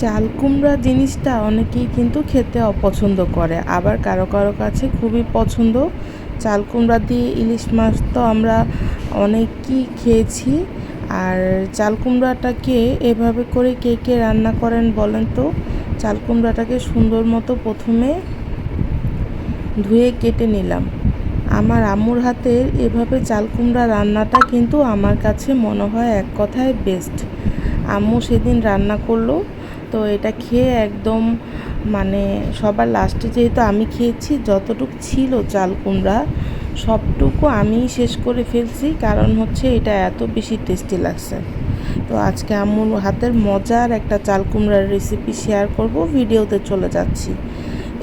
চাল কুমড়া জিনিসটা অনেকেই কিন্তু খেতে অপছন্দ করে। আবার কারও কারও কাছে খুবই পছন্দ। চাল কুমড়া দিয়ে ইলিশ মাছ তো আমরা অনেকই খেয়েছি। আর চাল কুমড়াটাকে এভাবে করে কে কে রান্না করেন বলেন তো? চাল কুমড়াটাকে সুন্দর মতো প্রথমে ধুয়ে কেটে নিলাম। আমার আম্মুর হাতের এভাবে চাল কুমড়া রান্নাটা কিন্তু আমার কাছে মনে হয় এক কথায় বেস্ট আম্মু সেদিন রান্না করল। তো এটা খেয়ে একদম মানে সবার লাস্টে যেহেতু আমি খেয়েছি, যতটুকু ছিল চাল কুমড়া, সবটুকু আমিই শেষ করে ফেলছি। কারণ হচ্ছে এটা এত বেশি টেস্টি লাগছে। তো আজকে আম্মুর হাতের মজার একটা চাল কুমড়ার রেসিপি শেয়ার করব, ভিডিওতে চলে যাচ্ছি।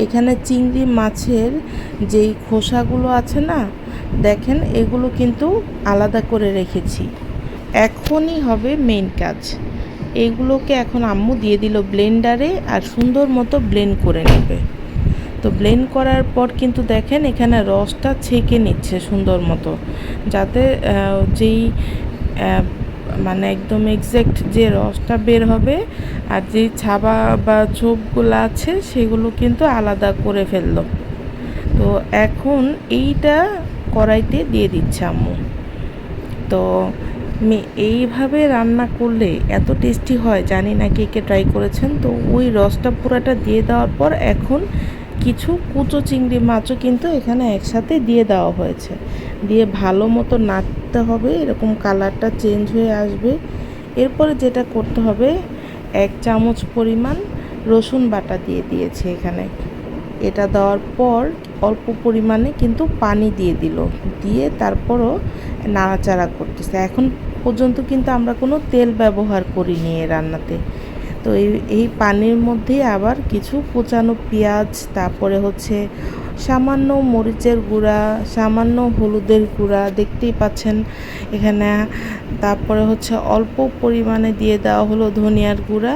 এখানে চিংড়ি মাছের যেই খোসাগুলো আছে না, দেখেন এগুলো কিন্তু আলাদা করে রেখেছি। এখনই হবে মেইন কাজ। এইগুলোকে এখন আম্মু দিয়ে দিল ব্লেন্ডারে আর সুন্দর মতো ব্লেন্ড করে নেবে। তো ব্লেন্ড করার পর কিন্তু দেখেন এখানে রসটা ছেঁকে নিচ্ছে সুন্দর মতো। যাতে যেই মানে একদম এক্স্যাক্ট যে রসটা বের হবে আর যেই ছাবা বা ছোপগুলো আছে সেগুলো কিন্তু আলাদা করে ফেলল। তো এখন এইটা কড়াইতে দিয়ে দিচ্ছে আম্মু। তো এইভাবে রান্না করলে এত টেস্টি হয়, জানি না কে কে ট্রাই করেছেন। তো ওই রসটা পুরাটা দিয়ে দেওয়ার পর এখন কিছু কুচো চিংড়ি মাছও কিন্তু এখানে একসাথে দিয়ে দেওয়া হয়েছে। দিয়ে ভালো মতো নাড়তে হবে, এরকম কালারটা চেঞ্জ হয়ে আসবে। এরপরে যেটা করতে হবে, এক চামচ পরিমাণ রসুন বাটা দিয়ে দিয়েছে এখানে। এটা দেওয়ার পর অল্প পরিমাণে কিন্তু পানি দিয়ে দিল। দিয়ে তারপরও নাড়াচাড়া করতেছে। এখন পর্যন্ত কিন্তু আমরা কোনো তেল ব্যবহার করিনি এই রান্নাতে। তো এই এই পানির মধ্যে আবার কিছু কুচানো পেঁয়াজ, তারপরে হচ্ছে সামান্য মরিচের গুঁড়া, সামান্য হলুদের গুঁড়া, দেখতেই পাচ্ছেন এখানে। তারপরে হচ্ছে অল্প পরিমাণে দিয়ে দেওয়া হলো ধনিয়ার গুঁড়া।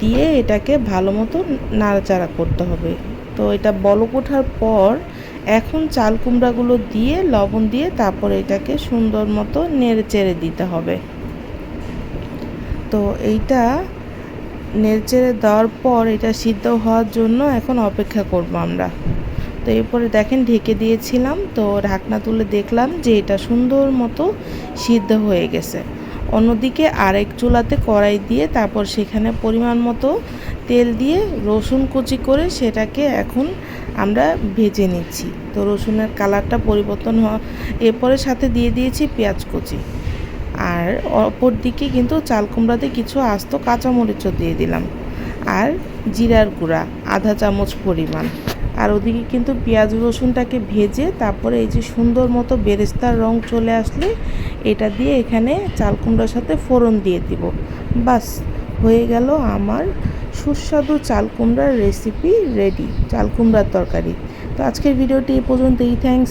দিয়ে এটাকে ভালো মতো নাড়াচাড়া করতে হবে। তো এটা বলক ওঠার পর এখন চাল কুমড়াগুলো দিয়ে, লবণ দিয়ে তারপর এটাকে সুন্দর মতো নেড়ে চেড়ে দিতে হবে। তো এইটা নেড়েচেড়ে দেওয়ার পর এটা সিদ্ধ হওয়ার জন্য এখন অপেক্ষা করব আমরা। তো এরপরে দেখেন ঢেকে দিয়েছিলাম, তো ঢাকনা তুলে দেখলাম যে এটা সুন্দর মতো সিদ্ধ হয়ে গেছে। অন্যদিকে আরেক চুলাতে কড়াই দিয়ে তারপর সেখানে পরিমাণ মতো তেল দিয়ে রসুন কুচি করে সেটাকে এখন আমরা ভেজে নিচ্ছি। তো রসুনের কালারটা পরিবর্তন হওয়া এরপরে সাথে দিয়ে দিয়েছি পেঁয়াজ কুচি। আর অপর দিকে কিন্তু চাল কুমড়াতে কিছু আস্ত কাঁচামরিচও দিয়ে দিলাম। আর জিরার গুঁড়া, আধা চামচ পরিমাণ। আর ওদিকে কিন্তু পেঁয়াজ রসুনটাকে ভেজে তারপরে এই যে সুন্দর মতো বেরেস্তার রং চলে আসলে এটা দিয়ে এখানে চাল কুমড়ার সাথে ফোড়ন দিয়ে দিব। বাস, হয়ে গেল আমার সুস্বাদু চাল কুমড়ার রেসিপি রেডি চাল কুমড়ার তরকারি। তো আজকের ভিডিওটি এ পর্যন্তই। থ্যাংকস